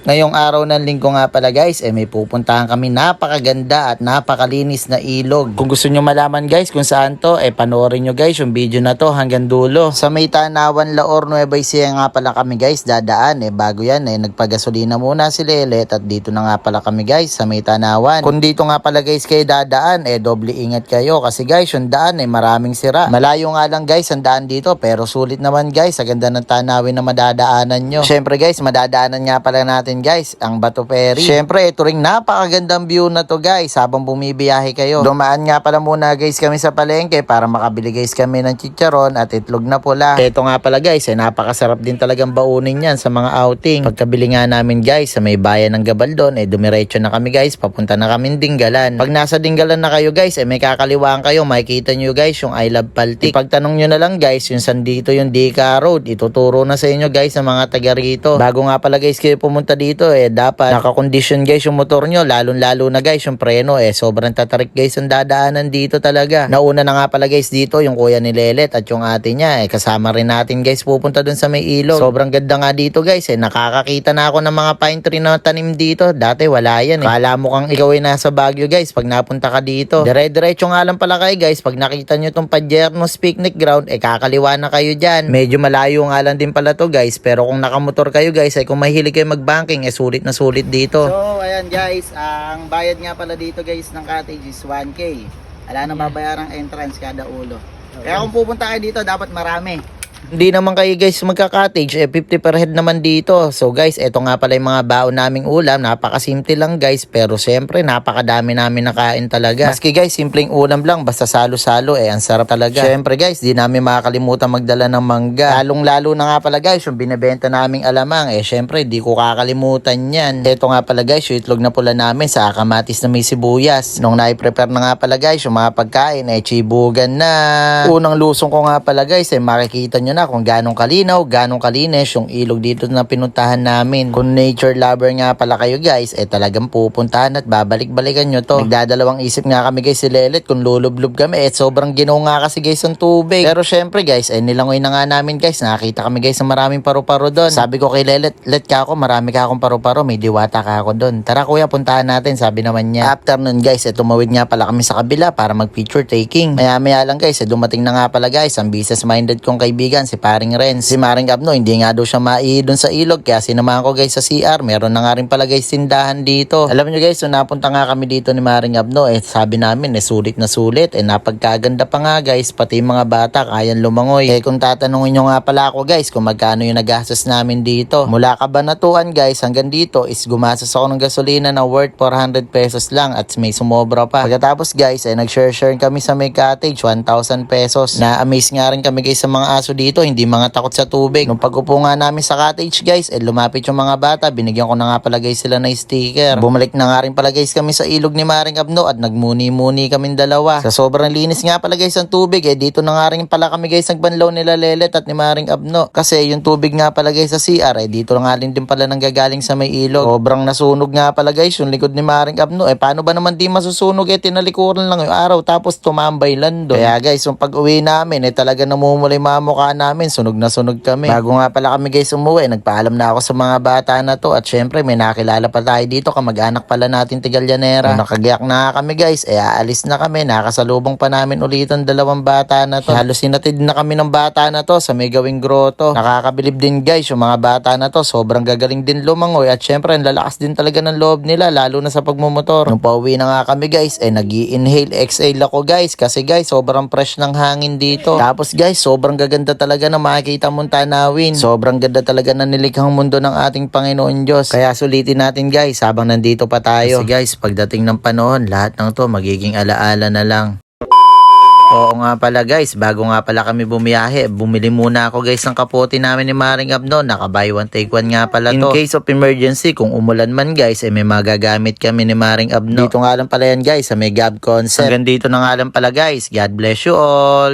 Ngayong araw ng linggo nga pala guys, eh may pupuntahan kami napakaganda at napakalinis na ilog. Kung gusto nyo malaman guys kung saan to, eh panoorin nyo guys yung video na to hanggang dulo. Sa may tanawan Laor Nueva Ecija nga pala kami guys, dadaan eh bago yan eh nagpagasolina muna si Lelet at dito na nga pala kami guys sa may tanawan. Kung dito nga pala guys kayo dadaan, eh doble ingat kayo kasi guys yung daan eh maraming sira. Malayo nga lang guys ang daan dito pero sulit naman guys sa ganda ng tanawin na madadaanan nyo. Syempre guys, madadaanan nga pala natin guys ang Bato Ferry. Syempre ito ring napakagandang view na to guys habang bumibiyahe kayo. Dumaan nga pala muna guys kami sa palengke para makabili guys kami ng chicharon at itlog na pula. Ito nga pala guys, eh, napakasarap din talagang baunin yan sa mga outing. Pagkabili nga namin guys sa may bayan ng Gabaldon, eh dumiretso na kami guys, papunta na kami Dinggalan. Pag nasa Dinggalan na kayo guys, eh may kakaliwaan kayo, makikita nyo guys yung I Love Paltik. Pagtanong nyo na lang guys, yung san dito yung Dika Road, ituturo na sa inyo guys sa mga taga rito. Bago nga pala guys kayo pumunta dito, eh dapat nakakondisyon guys yung motor nyo, lalong lalo na guys yung preno, eh sobrang tatarik guys yung dadaanan dito talaga. Nauna na nga pala guys dito yung kuya ni Lelet at yung ate niya, eh kasama rin natin guys pupunta dun sa may ilog. Sobrang ganda nga dito guys, eh nakakakita na ako ng mga pine tree na tanim dito. Dati wala yan eh. Kala mo kang ikaw ay nasa Baguio guys pag napunta ka dito. Dire-diretso nga lang pala kayo guys, pag nakita nyo tong Padiernos Picnic Ground, eh kakaliwa na kayo dyan. Medyo malayo nga lang din pala to guys, pero kung nakamotor kayo guys, ay kung mahilig kayo mag-banking, eh sulit na sulit dito. So, ayan guys, ang bayad nga pala dito guys ng cottage is 1K. Wala na babayarang entrance kada ulo. Kaya kung pupunta kayo dito, dapat marami. Hindi naman kayo guys magka-cottage, eh 50 per head naman dito. So guys, eto nga pala yung mga baon naming ulam. Napakasimple lang guys, pero syempre napakadami namin nakain talaga. Maski guys, simpleng ulam lang, basta salo-salo eh, ang sarap talaga. Syempre guys, di namin makakalimutan magdala ng mangga. Lalong lalo na nga pala guys, yung binebenta naming alamang, eh syempre di ko kakalimutan yan. Eto nga pala guys, yung itlog na pula namin sa kamatis na may sibuyas. Nung na-prepare na nga pala guys, yung mga pagkain, eh chibugan na. Unang lusong ko nga pala guys, eh makikita nyo na kung ganong kalinaw, ganong kalinis yung ilog dito na pinuntahan namin. Kung nature lover nga pala kayo guys, eh talagang pupuntahan at babalik-balikan nyo to. Nagdadalawang isip nga kami guys si Lelet kung lulublob kami, eh sobrang ginaw nga kasi guys ang tubig. Pero syempre guys, eh nilangoy na nga namin guys, nakakita kami guys ng maraming paru-paro doon. Sabi ko kay Lelet, let ka ako, marami ka akong paru-paro, may diwata ka ako doon. Tara kuya, puntahan natin, sabi naman niya. After nun guys, eh tumawid nga pala kami sa kabila para mag-picture taking. Maya-maya lang guys, eh dumating na nga pala guys, ang business-minded kong kaibigan, si paring Renz. Si Maring Abno, hindi nga daw siya maihi doon sa ilog, kaya sinamahan ko guys sa CR. Meron na nga rin pala guys tindahan dito. Alam nyo guys, nung napunta nga kami dito ni Maring Abno, eh sabi namin, eh sulit na sulit, eh napagkaganda pa nga guys, pati mga bata, kayan lumangoy. Eh kung tatanungin nyo nga pala ako guys, kung magkano yung nagastos namin dito. Mula kabanatuan guys, hanggang dito is gumastos ako ng gasolina na worth 400 pesos lang at may sumobra pa. Pagkatapos guys, eh nag-share-share kami sa may cottage, 1,000 pesos. Na-amaze nga rin kami guys sa mga aso dito, hindi mga takot sa tubig. Nung pag-upo nga namin sa cottage guys, eh lumapit yung mga bata, binigyan ko na nga pala guys sila ng sticker. Bumalik na nga rin pala guys kami sa ilog ni Maring Abno at nagmuni-muni kaming dalawa. Sa sobrang linis nga pala guys ang tubig, eh dito na nga rin pala kami guys nagbanlaw nila Lelet at ni Maring Abno. Kasi yung tubig nga pala guys sa CR, eh dito nga rin din pala nanggagaling sa may ilog. Sobrang nasunog nga pala guys yung likod ni Maring Abno. Eh paano ba naman di masusunog eh tinalikuran lang yung araw tapos tumambay lang doon. Kaya guys, yung pag-uwi namin eh talaga namumulay mga mukha namin, sunog na sunog kami. Bago nga pala kami guys umuwi, nagpaalam na ako sa mga bata na to at syempre may nakilala pa tayo dito, kamag-anak pala natin Tigalyanera. Nung nakagyak na kami guys, eh aalis na kami, nakasalubong pa namin ulit ang dalawang bata na to. Halos sinatid na kami ng bata na to sa may gawing groto. Nakakabilib din guys yung mga bata na to, sobrang gagaling din lumangoy at syempre ang lalakas din talaga ng loob nila lalo na sa pagmumotor. Nung pauwi na nga kami guys, eh nag inhale exhale ako guys kasi guys sobrang fresh ng hangin dito. Tapos guys, sobrang gaganda talaga na makikita mong tanawin. Sobrang ganda talaga na nilikhang mundo ng ating Panginoon Diyos. Kaya sulitin natin guys habang nandito pa tayo. Kasi guys, pagdating ng panahon, lahat ng to magiging alaala na lang. Oo nga pala guys, bago nga pala kami bumiyahe, bumili muna ako guys ng kapote namin ni Maring Abno, naka buy one take one nga pala to. In case of emergency, kung umulan man guys, eh may magagamit kami ni Maring Abno. Dito nga lang pala yan guys, sa may Gab Concept. Hanggang dito na nga lang pala guys, God bless you all.